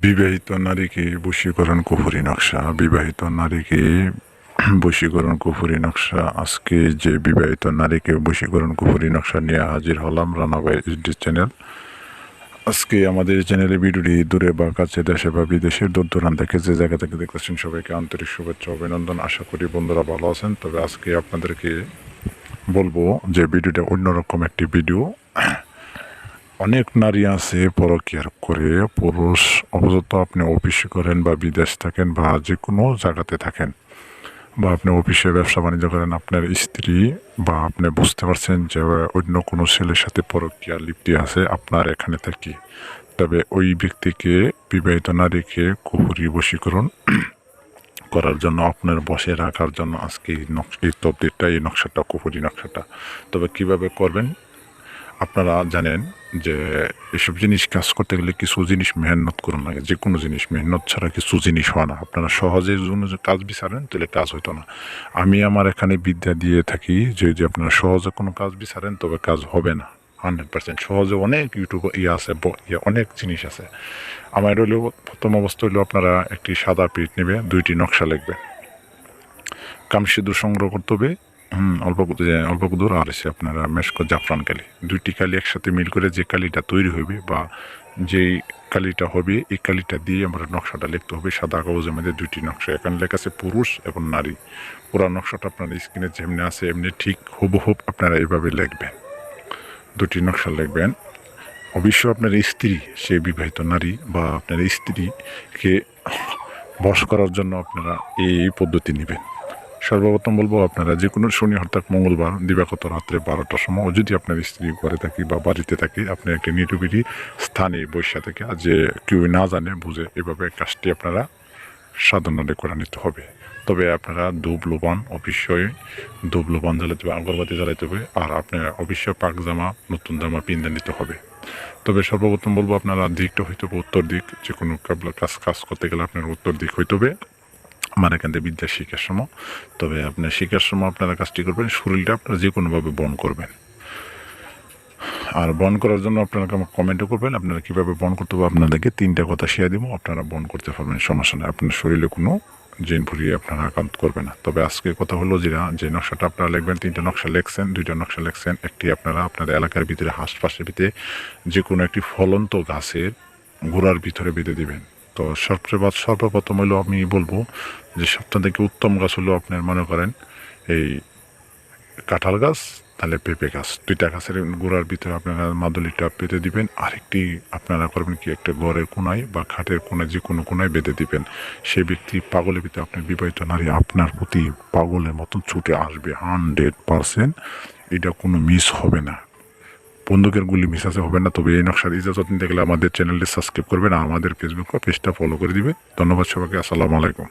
বিবাহিত নারীকে বশীকরণ কুফুরি নকশা, বিবাহিত নারীকে বশীকরণ কুফুরি নকশা। আজকে যে বিবাহিত নারীকে বশীকরণ কুফুরি নকশা নিয়ে হাজির হলাম রানাবাই এইচডি চ্যানেল। আজকে আমাদের চ্যানেলে ভিডিওটি দূরে বা কাছে দেশে বা বিদেশের দূর দূরান্ত থেকে যে জায়গা থেকে দেখতেছেন সবাইকে আন্তরিক শুভেচ্ছা অভিনন্দন। আশা করি বন্ধুরা ভালো আছেন। তবে আজকে আপনাদেরকে বলব যে ভিডিওটা অন্যরকম একটি ভিডিও। অনেক নারী আছে, পরকিয়ার করে, পুরুষ অবযত আপনি অফিসে করেন বা বিদেশ থাকেন বা যে কোনো জায়গাতে থাকেন বা আপনি অফিসে ব্যবসা বাণিজ্য করেন, আপনার স্ত্রী বা আপনি বুঝতে পারছেন যে অন্য কোনো ছেলের সাথে পরকিয়া লিপ্তি আছে, আপনার এখানে থাকি। তবে ওই ব্যক্তিকে, বিবাহিত নারীকে কুহুরি বশীকরণ করার জন্য, আপনার বসে রাখার জন্য আজকে এই নকশা, এই তবদিরটা, এই নকশাটা কুহুরি নকশাটা। তবে কীভাবে করবেন? আপনারা জানেন যে এসব জিনিস কাজ করতে গেলে কিছু জিনিস মেহনত করুন লাগে যে কোনো জিনিস, মেহনত ছাড়া কিছু জিনিস হয় না। আপনারা সহজে জন্য যে কাজ বিচারেন, তাহলে কাজ হইতো না। আমি আমার এখানে বিদ্যা দিয়ে থাকি যে যে আপনারা সহজে কোনো কাজ বিচারেন, তবে কাজ হবে না, হান্ড্রেড পার্সেন্ট। সহজে অনেক ইউটিউব ইয়ে আছে ইয়ে অনেক জিনিস আছে। আমার হইল প্রথম অবস্থা হইল আপনারা একটি সাদা পিঠ নেবে, দুইটি নকশা লিখবে। কাম সিঁদুর সংগ্রহ করতে হবে হুম, অল্প অল্প দূর আর এসে আপনারা মেশক জাফরান কালি। দুইটি কালি একসাথে মিল করে যে কালিটা তৈরি হবে বা যেই কালিটা হবে, এই কালিটা দিয়ে আমরা নকশাটা লিখতে হবে। সাদা কাগজের মধ্যে দুইটি নকশা। এখানে লেখা আছে পুরুষ এবং নারী। পুরো নকশাটা আপনার স্ক্রিনে যেমনি আছে, এমনি ঠিক হুবহুব আপনারা এভাবে লিখবেন। দুটি নকশা লিখবেন। অবশ্য আপনার স্ত্রী, সে বিবাহিত নারী বা আপনার স্ত্রীকে বশ করার জন্য আপনারা এই পদ্ধতি নেবেন। সর্বপ্রথম বলব আপনারা যে কোনো শনি, অর্থাৎ মঙ্গলবার, দিবাগত রাত্রে বারোটার সময় যদি আপনার স্ত্রী ঘরে থাকি বা বাড়িতে থাকি, আপনি একটি নিটুবিটি স্থানে বসে থেকে যে কেউ না জানে, বুঝে, এভাবে কাজটি আপনারা সাধারণত করে নিতে হবে। তবে আপনারা ধূপ লোবান অবশ্যই, ধূপ লোবান জ্বালাতে হবে, আগরবাতি জ্বালাতে হবে, আর আপনার অবশ্যই পাক জামা, নতুন জামা পিন্দে নিতে হবে। তবে সর্বপ্রথম বলব আপনারা দিকটা হইতে হবে উত্তর দিক যে কোনো কাজ কাজ করতে গেলে আপনার উত্তর দিক হইতে হবে। আমার এখান থেকে বিদ্যা শিখার সময়। তবে আপনার শিখার সময় আপনারা কাজটি করবেন, শরীরটা আপনারা যে কোনোভাবে বন করবেন। আর বন করার জন্য আপনারা আমাকে কমেন্টও করবেন, আপনারা কীভাবে বন করতে হবে আপনাদেরকে তিনটা কথা শেয়ার দিব, আপনারা বন করতে পারবেন, সমস্যা নেই। আপনার শরীরে কোনো জেন ফুরিয়ে আপনারা আক্রান্ত করবে না। তবে আজকে কথা হলো যেটা যে নকশাটা আপনারা লিখবেন, তিনটা নকশা লিখছেন, দুইটা নকশা লেখছেন, একটি আপনারা আপনাদের এলাকার ভিতরে হাঁসপাশের ভিতরে যে কোনো একটি ফলন্ত গাছের গোড়ার ভিতরে বেঁধে দিবেন। তো বা- সর্বপ্রথম হলো আমি বলব যে সবথেকে থেকে উত্তম গাছ হলো আপনার মনে করেন এই কাঁঠাল গাছ, তাহলে পেঁপে গাছ। দুইটা গাছের গোড়ার ভিতরে আপনারা মাদুলিটা পেতে দিবেন, আরেকটি আপনারা করবেন কি একটা ঘরের কোনায় বা খাটের কোনায়, যে কোনো কোনায় বেঁধে দিবেন। সেই ব্যক্তি পাগলের ভিতরে আপনার বিবাহিত নারী, আপনার প্রতি পাগলের মতন ছুটে আসবে হান্ড্রেড পারসেন্ট এটা কোনো মিস হবে না। বন্দুকের গুলি আছে, হবে না। তবে এই নকশার ইজাজত নিতে গেলে আমাদের চ্যানেলটি সাবস্ক্রাইব করবেন আর আমাদের ফেসবুক পেজটা ফলো করে দিবে ধন্যবাদ সবাইকে, আসসালামু আলাইকুম।